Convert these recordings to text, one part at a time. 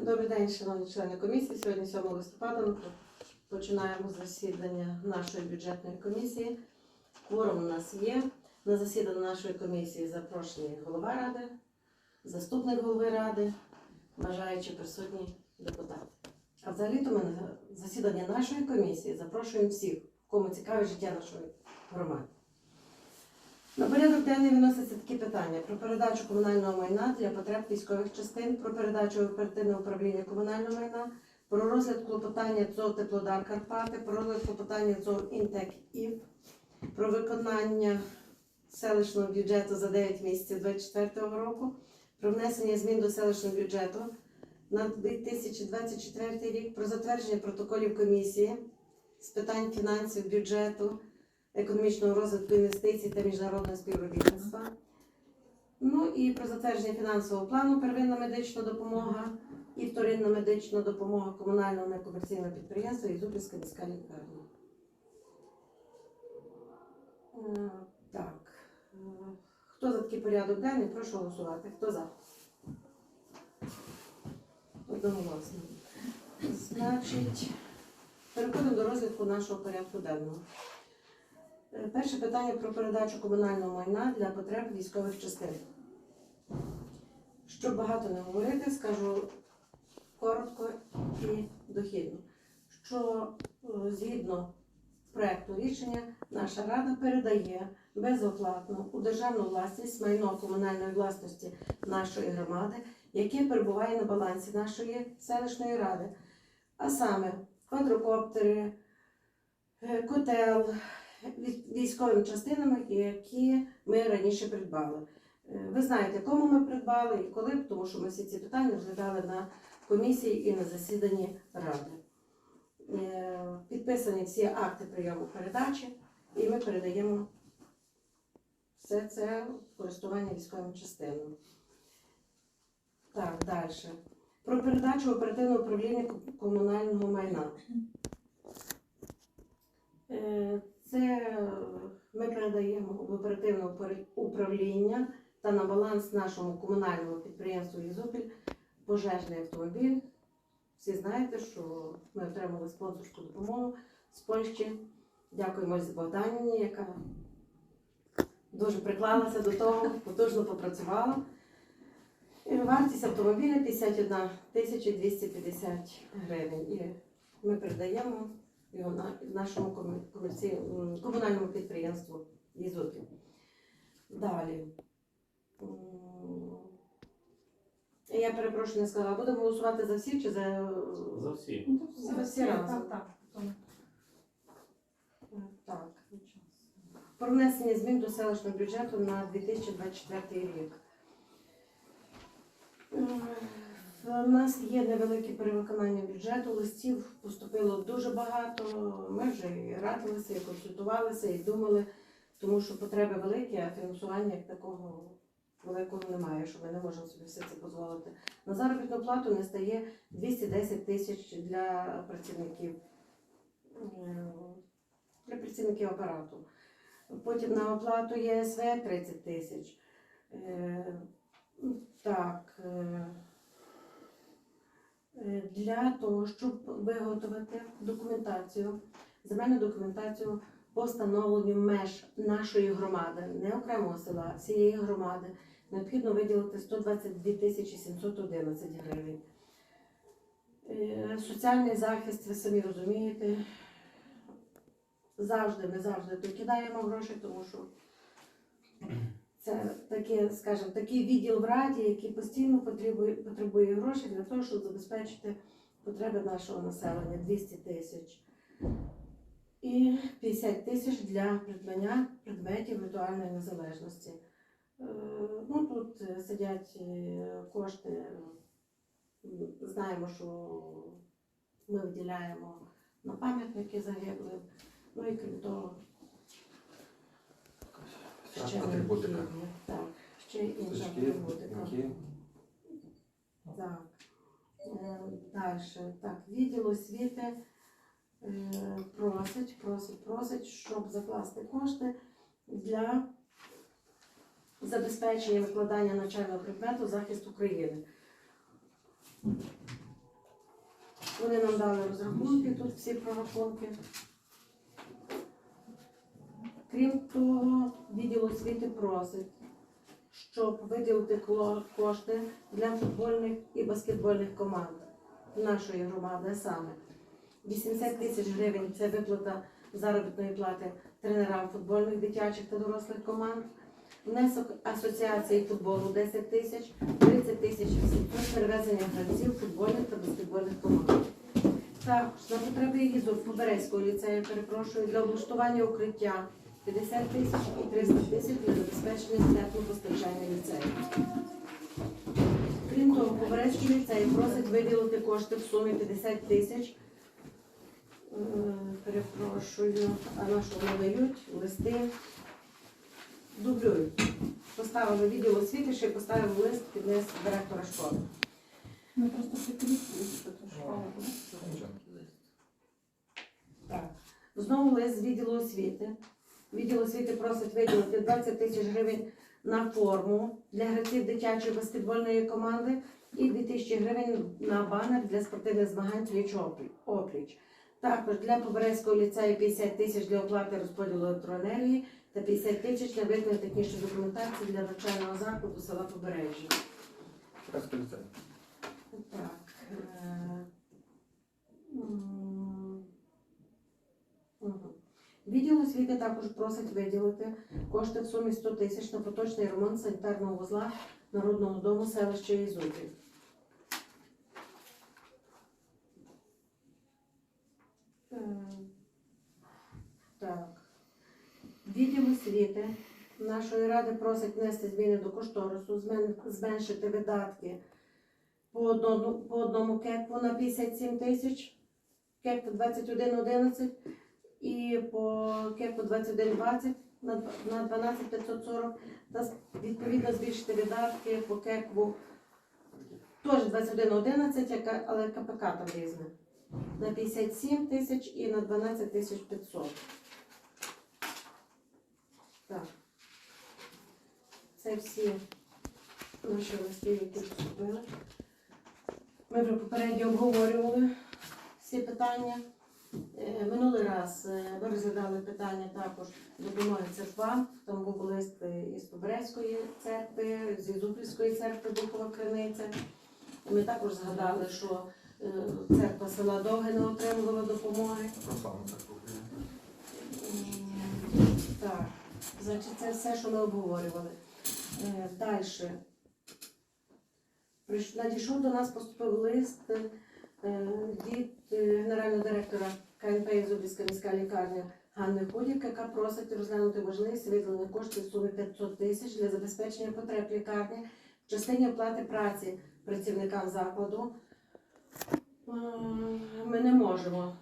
Добрий день, шановні члени комісії. Сьогодні 7 листопада ми починаємо засідання нашої бюджетної комісії. Кворум у нас є. На засідання нашої комісії запрошений голова ради, заступник голови ради, бажаючи присутні депутати. А взагалі-то ми на засідання нашої комісії запрошуємо всіх, кому цікаве життя нашої громади. На порядок денний виносяться такі питання. Про передачу комунального майна для потреб військових частин, про передачу в оперативне управління комунального майна, про розгляд клопотання ЦОВ Теплодар Карпати, про розгляд клопотання ЦОВ Інтек ІВ, про виконання селищного бюджету за 9 місяців 2024 року, про внесення змін до селищного бюджету на 2024 рік, про затвердження протоколів комісії з питань фінансів, бюджету, економічного розвитку інвестицій та міжнародного співробітництва. Ну і про затвердження фінансового плану первинна медична допомога і вторинна медична допомога комунального некомерційного підприємства Ізупільська міська лікарня. Е, Так. Хто за такий порядок денний? Прошу голосувати. Хто за? Одноголосно. Значить, переходимо до розвитку нашого порядку денного. Е, Перше питання про передачу комунального майна для потреб військових частин. Щоб багато не говорити, скажу коротко і дохідно, що е, згідно проекту рішення наша рада передає безоплатно у державну власність майно комунальної власності нашої громади, яке перебуває на балансі нашої селищної ради, а саме квадрокоптери, е, котел, військовими частинами, які ми раніше придбали. Е, Ви знаєте, кому ми придбали і коли, тому що ми всі ці питання розглядали на комісії і на засіданні ради. Е, Підписані всі акти прийому передачі, і ми передаємо все це користування військовим частинам. Так, далі. Про передачу в оперативне управління комунального майна. Це е, ми передаємо в оперативне управління та на баланс нашому комунальному підприємству Ізопіль пожежний автомобіль. Всі знаєте, що ми отримали спонсорську допомогу з Польщі. Дякуємо Ользі Богданіні, яка дуже приклалася до того, потужно попрацювала. І вартість автомобіля 51 тисяча 250 гривень. І ми передаємо його на нашому комунальному підприємству Ізопі. Далі. Я перепрошую, не сказала, будемо голосувати за всі чи за За всі. Ну, За всі разом. Так, так. Так. Про внесення змін до селищного бюджету на 2024 рік. У нас є невелике перевиконання бюджету, листів поступило дуже багато. Ми вже і радилися, і консультувалися, і думали, тому що потреби великі, а фінансування як такого великого немає, що ми не можемо собі все це дозволити. На заробітну плату не стає 210 тисяч для працівників е, для працівників апарату. Потім на оплату ЄСВ 30 тисяч. Е, Так. Е, Для того, щоб виготовити документацію, земельну документацію по встановленню меж нашої громади, не окремого села, всієї громади, необхідно виділити 122 тисячі 711 гривень. Е, Соціальний захист, ви самі розумієте, завжди, ми завжди докидаємо гроші, тому що це таке, скажімо, такий відділ в раді, який постійно потребує, потребує грошей для того, щоб забезпечити потреби нашого населення 200 тисяч. І 50 тисяч для придбання предметів ритуальної незалежності. Е, Ну, тут е, сидять е, кошти. Знаємо, що ми виділяємо на пам'ятники загиблим. Ну і крім того, ще Атрибутика. необхідні. Так, ще інша Значки, атрибутика. які Так. Далі. Так, відділ освіти е, просить, просить, просить, щоб закласти кошти для забезпечення викладання навчального предмету захист України. Вони нам дали розрахунки, тут всі прорахунки. Крім того, відділ освіти просить, щоб виділити кошти для футбольних і баскетбольних команд нашої громади саме. 80 тисяч гривень це виплата заробітної плати тренерам футбольних дитячих та дорослих команд. Внесок асоціації футболу 10 тисяч, 30 тисяч 800 перевезення гравців футбольних та баскетбольних команд. Також на потреби ЄЗУ Поберезького ліцею, перепрошую, для облаштування укриття 50 тисяч і 300 тисяч для забезпечення теплопостачання ліцею. Крім того, Поберезький ліцей просить виділити кошти в сумі 50 тисяч. Е, Перепрошую, а на що вони дають листи? Дублюють. Поставили відділ освіти, ще й поставив лист піднес директора школи. Ми просто прикріпили, що школа буде. Так. Знову лист з відділу освіти. Відділ освіти просить виділити 20 тисяч гривень на форму для гравців дитячої баскетбольної команди і 2 тисячі гривень на банер для спортивних змагань пліч опліч. Також для Поберезького ліцею 50 тисяч для оплати розподілу електроенергії та 50 тисяч на виконання технічної документації для навчального закладу села Побережжя. Так. Відділ освіти також просить виділити кошти в сумі 100 тисяч на поточний ремонт санітарного вузла Народного дому селища Ізутів. Е, Так. Відділ освіти нашої ради просить внести зміни до кошторису, зменшити видатки по одному, по одному кекву на 57 тисяч, кекву 2111 і по кекву 2120 на, дв- на 12 540 та відповідно збільшити видатки по кекву теж 2111, але КПК там різне. На 57 тисяч і на 12 тисяч 500. Так. Це всі наші листи, які поступили. Ми вже попередньо обговорювали всі питання. Е, Минулий раз е, ми розглядали питання також допомоги церквам. Там був лист із Поберезької церкви, з Ізупільської церкви Духова Криниця. Ми також згадали, що е, церква села Довге не отримувала допомоги. Так, значить, це все, що ми обговорювали. Далі. Надійшов до нас поступив лист від е, генерального директора КНП Ізубівська міська лікарня Ганни Худік, яка просить розглянути можливість виділення коштів в сумі 500 тисяч для забезпечення потреб лікарні в частині оплати праці працівникам закладу. Е, Ми не можемо.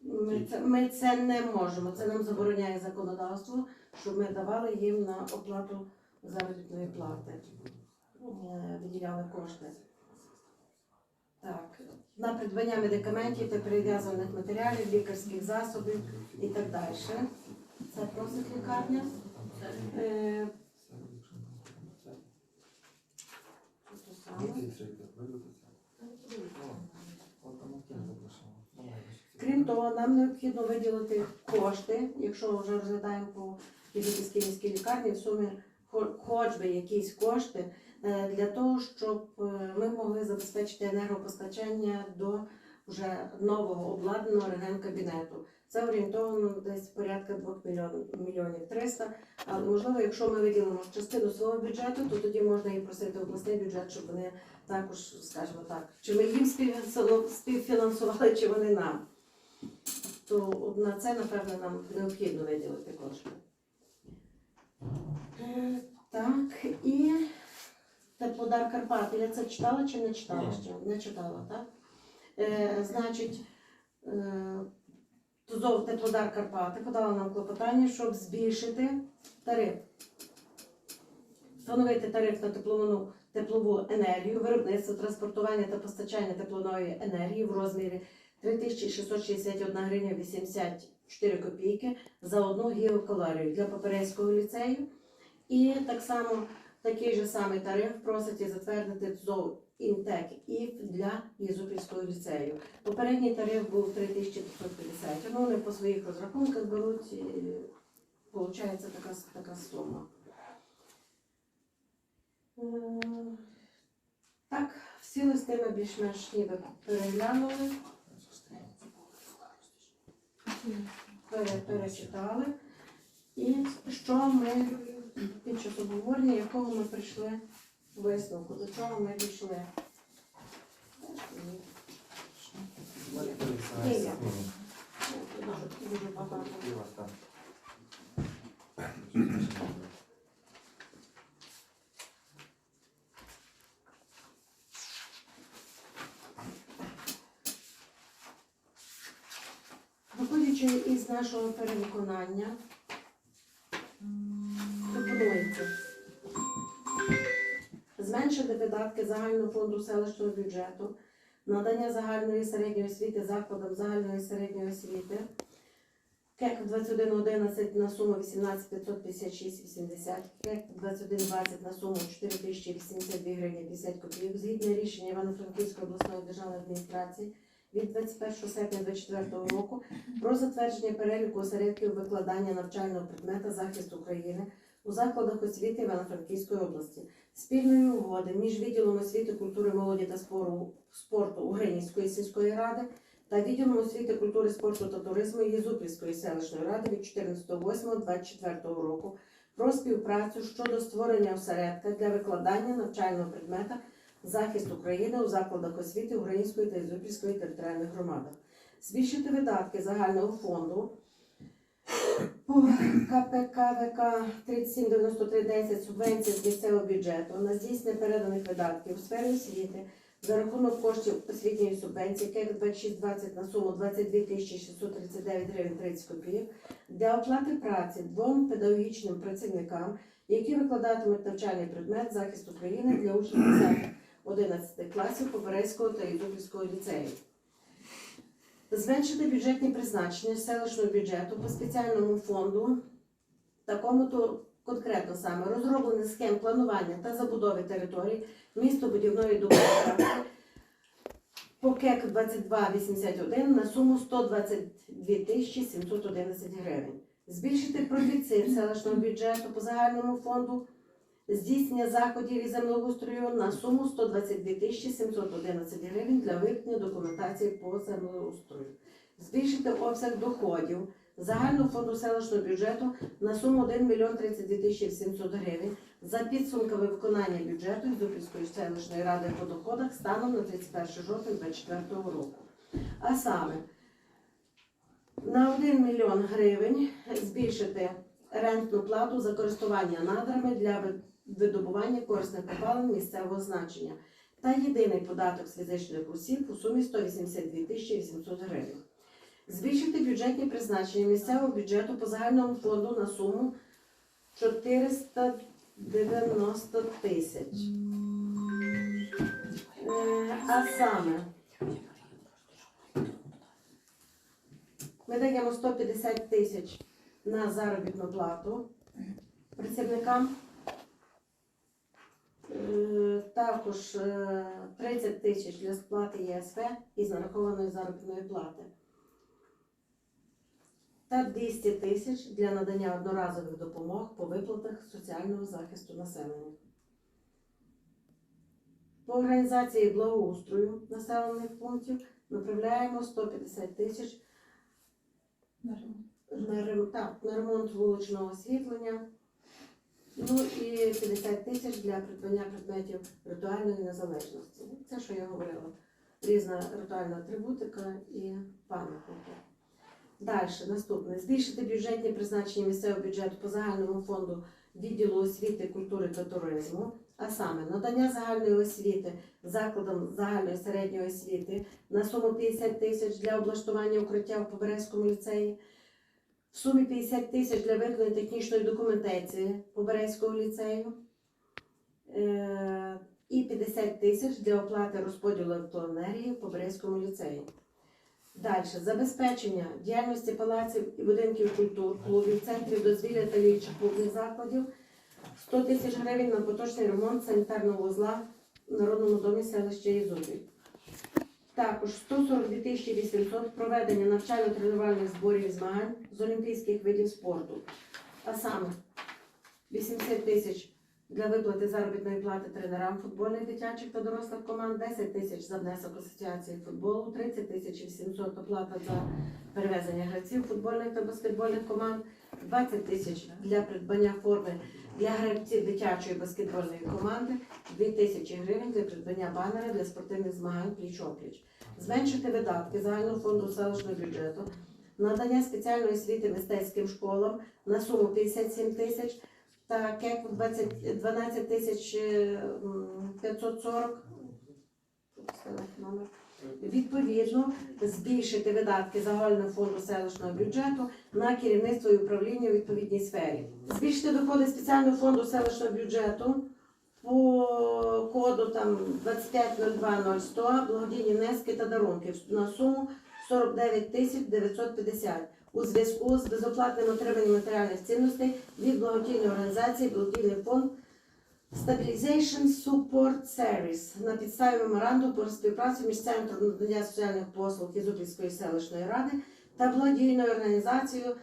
Ми це, ми це не можемо. Це нам забороняє законодавство, щоб ми давали їм на оплату заробітної плати. Е, Виділяли кошти. Так, на придбання медикаментів та прив'язаних матеріалів, лікарських засобів і так далі. Це просить лікарня. Е. Крім того, нам необхідно виділити кошти, якщо вже розглядаємо по Європейській міській лікарні, в сумі хо- хоч би якісь кошти для того, щоб е, ми могли забезпечити енергопостачання до вже нового обладнаного рентген-кабінету. Це орієнтовано десь порядка 2 мільйонів, мільйонів 300. Але можливо, якщо ми виділимо частину свого бюджету, то тоді можна і просити обласний бюджет, щоб вони також, скажімо так, чи ми їм співфінансували- співфінансували, чи вони нам. То на це, напевно, нам необхідно виділити кошти. Е, Так, і Теплодар Карпати. Я це читала чи не читала ще? Не читала, так? Е, значить, е, ТУЗОВ Теплодар Карпати подала нам клопотання, щоб збільшити тариф. Встановити тариф на теплову, теплову енергію, виробництво, транспортування та постачання теплової енергії в розмірі 3661 гривня 84 копійки за одну гігакалорію для Поперецького ліцею. І так само Такий же самий тариф просить і затвердити ТЗОВ Інтек ІФ для Єзупільського ліцею. Попередній тариф був 3550. Ну, вони по своїх розрахунках беруть і виходить така, така сума. Е, Так, всі листи ми більш-менш ніби переглянули, пере- перечитали. І що ми під час обговорення, якого ми прийшли висновку, до чого ми дійшли. Виходячи із нашого перевиконання, пропонується зменшити видатки загального фонду селищного бюджету, надання загальної середньої освіти закладам загальної середньої освіти, КЕК 2111 на суму 18 556,80, КЕК 2120 на суму 4082 гривні 50 копійок, згідно рішення Івано-Франківської обласної державної адміністрації від 21 серпня 2024 року про затвердження переліку осередків викладання навчального предмета захист України у закладах освіти Івано-Франківської області, спільної угоди між відділом освіти, культури, молоді та спорту Угринівської сільської ради та відділом освіти, культури, спорту та туризму Єзупільської селищної ради від 14.08.24 року про співпрацю щодо створення осередка для викладання навчального предмета захист України у закладах освіти Української та Ізопільської територіальних громадах. Збільшити видатки загального фонду по КПКВК 379310 субвенція з місцевого бюджету на здійснення переданих видатків у сфері освіти за рахунок коштів освітньої субвенції КЕК 2620 на суму 22 639 гривень 30 копійок для оплати праці двом педагогічним працівникам, які викладатимуть навчальний предмет захист України для учнів 10-11 класів Поберезького та Ізупільського ліцею. Зменшити бюджетні призначення селищного бюджету по спеціальному фонду, такому то конкретно саме розроблення схем планування та забудови територій містобудівної документації по КЕК 2281 на суму 122 тисячі 711 гривень. Збільшити профіцит селищного бюджету по загальному фонду здійснення заходів і землеустрою на суму 122 тисячі 711 гривень для виведення документації по землеустрою. Збільшити обсяг доходів загального фонду селищного бюджету на суму 1 мільйон 32 тисячі 700 гривень за підсумками виконання бюджету Ізопільської селищної ради по доходах станом на 31 жовтня 2024 року. А саме на 1 мільйон гривень збільшити рентну плату за користування надрами для видобування корисних копалин місцевого значення та єдиний податок з фізичних осіб у сумі 182 тисячі 800 гривень. Збільшити бюджетні призначення місцевого бюджету по загальному фонду на суму 490 тисяч. Е, А саме ми даємо 150 тисяч на заробітну плату працівникам. Е, Також е, 30 тисяч для сплати ЄСВ із нарахованої заробітної плати. Та 200 тисяч для надання одноразових допомог по виплатах соціального захисту населення. По організації благоустрою населених пунктів направляємо 150 тисяч на ремонт вуличного освітлення. Ну і 50 тисяч для придбання предметів ритуальної незалежності. Це, що я говорила. Різна ритуальна атрибутика і пам'ятники. Далі, наступне. Збільшити бюджетні призначення місцевого бюджету по загальному фонду відділу освіти, культури та туризму, а саме надання загальної освіти закладам загальної середньої освіти на суму 50 тисяч для облаштування укриття в Поберезькому ліцеї, сумі 50 тисяч для виконання технічної документації Поберезького ліцею е, і 50 тисяч для оплати розподілу електроенергії в Поберезькому ліцеї. Далі забезпечення діяльності палаців і будинків культур, клубів, центрів дозвілля та інших клубних закладів 100 тисяч гривень на поточний ремонт санітарного вузла в Народному домі селища Ізубі. Також 142 тисячі 800 проведення навчально-тренувальних зборів і змагань з олімпійських видів спорту. А саме 80 тисяч для виплати заробітної плати тренерам футбольних дитячих та дорослих команд, 10 тисяч за внесок асоціації футболу, 30 тисяч 800 оплата за перевезення гравців футбольних та баскетбольних команд, 20 тисяч для придбання форми для гравців дитячої баскетбольної команди, 2 тисячі гривень для придбання банера для спортивних змагань пліч-опліч. Зменшити видатки загального фонду селищного бюджету, надання спеціальної освіти мистецьким школам на суму 57 тисяч та КЕК 20 12 тисяч е, м, 540. Номер. Відповідно, збільшити видатки загального фонду селищного бюджету на керівництво і управління у відповідній сфері. Збільшити доходи спеціального фонду селищного бюджету по коду там 25020100 благодійні внески та дарунки на суму 49 тисяч 950 у зв'язку з безоплатним отриманням матеріальних цінностей від благодійної організації Благодійний фонд Stabilization Support Service на підставі меморандуму про співпрацю між Центром надання соціальних послуг Ізупільської селищної ради та благодійною організацією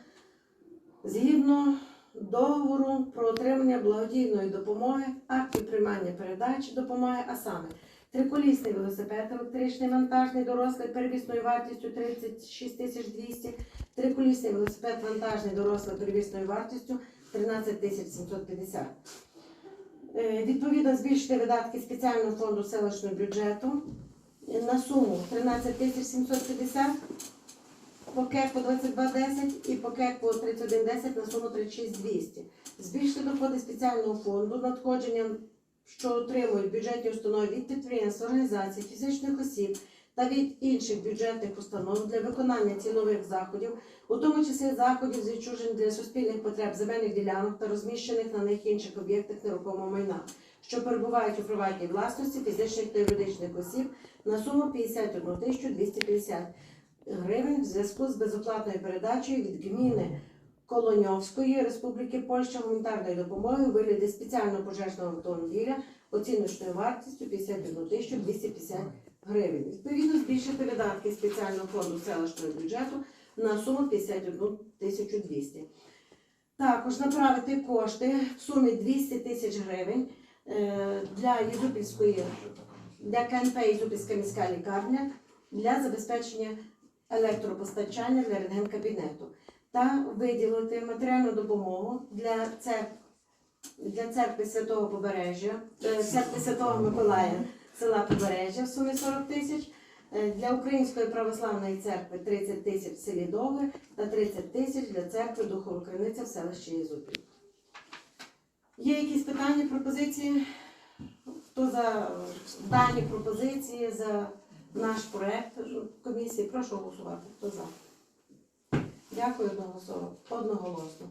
згідно договору про отримання благодійної допомоги, актів приймання передачі допомоги, а саме триколісний велосипед електричний вантажний дорослий перевісною вартістю 36 тисяч 200, триколісний велосипед вантажний дорослий перевісною вартістю 13 тисяч 750. Е, Відповідно, збільшити видатки спеціального фонду селищного бюджету на суму 13 тисяч 750 по КЕКу 2210 і по КЕКу 3110 на суму 36200. Збільшити доходи спеціального фонду надходженням, що отримують бюджетні установи від підприємств, організацій, фізичних осіб та від інших бюджетних установ для виконання цінових заходів, у тому числі заходів з відчужень для суспільних потреб земельних ділянок та розміщених на них інших об'єктах нерухомого майна, що перебувають у приватній власності фізичних та юридичних осіб на суму 51 тисячу 250 гривень в зв'язку з безоплатною передачею від гміни Колоньовської Республіки Польща гуманітарної допомоги у вигляді спеціального пожежного автомобіля оціночною вартістю 51 тисячу 250 гривень. Відповідно, збільшити видатки спеціального фонду селищного бюджету на суму 51 тисячу 200. Також направити кошти в сумі 200 тисяч гривень е, для для КНП Ізупільська міська лікарня для забезпечення електропостачання для рентген-кабінету та виділити матеріальну допомогу для церкви, для церкви Святого Побережжя, е, церкви Святого Миколая села Побережжя в сумі 40 тисяч, е, для Української православної церкви 30 тисяч в селі Довге та 30 тисяч для церкви Духову Криниця в селищі Єзупіль. Є якісь питання, пропозиції? Хто за дані пропозиції, за наш проект комісії? Прошу голосувати. Хто за? Дякую. Одноголосно.